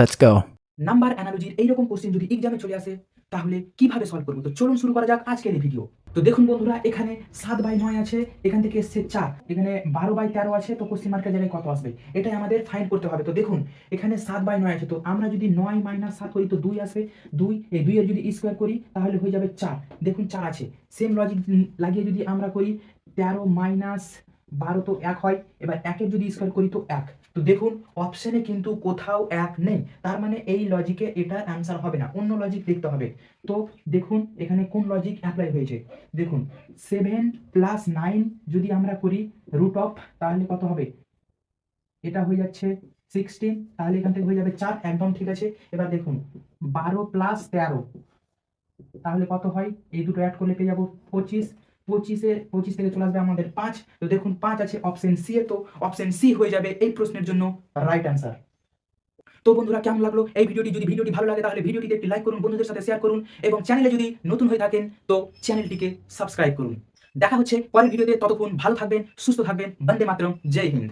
Let's go. Number অ্যানালজির এইরকম question যদি এক্সামে চলে আসে, তাহলে কীভাবে সলভ করব? তো চলুন শুরু করা যাক আজকের এই ভিডিও তো দেখুন বন্ধুরা, এখানে সাত বাই নয় আছে, এখান থেকে এসছে চার, এখানে বারো বাই তেরো আছে, তো কোশ্চেন মার্কের জায়গায় কত আসবে? এটাই আমাদের ফাইন্ড করতে হবে। তো দেখুন, এখানে সাত বাই নয় আছে, তো আমরা যদি নয় মাইনাস সাত করি, তো দুই আসবে। দুই, এই দুইয়ের যদি স্কোয়ার করি, তাহলে হয়ে যাবে চার। দেখুন চার আছে। সেম লজিক লাগিয়ে যদি আমরা করি, তেরো মাইনাস বারো তো এক হয়, এবার একের যদি স্কোয়ার করি তো এক। তো দেখুন অপশনে কিন্তু কোথাও এক নেই, তার মানে এই লজিকে এটা অ্যান্সার হবে না, অন্য লজিক দেখতে হবে। তো দেখুন, এখানে কোন লজিক অ্যাপ্লাই হয়েছে? দেখুন সেভেন প্লাস নাইন যদি আমরা করি রুট অফ তাহলে কত হবে? এটা হয়ে যাচ্ছে সিক্সটিন তাহলে এখান থেকে হয়ে যাবে চার, একদম ঠিক আছে। এবার দেখুন, বারো প্লাস তেরো, তাহলে কত হয়? এই দুটো অ্যাড করলে পেয়ে যাব পঁচিশ পঁচিশে, পঁচিশ থেকে চলে আসবে আমাদের পাঁচ। তো দেখুন, পাঁচ আছে অপশন সি এ। তো অপশন সি হয়ে যাবে এই প্রশ্নের জন্য রাইট অ্যান্সার তো বন্ধুরা, কেমন লাগল? এই ভিডিওটি, যদি ভিডিওটি ভালো লাগে, তাহলে ভিডিওটিতে একটি লাইক করুন, বন্ধুদের সাথে শেয়ার করুন এবং চ্যানেলে যদি নতুন হয়ে থাকেন, তো চ্যানেলটিকে সাবস্ক্রাইব করুন। দেখা হচ্ছে পরের ভিডিওতে। ততক্ষণ ভালো থাকবেন, সুস্থ থাকবেন। বন্দে মাতরম, জয় হিন্দ।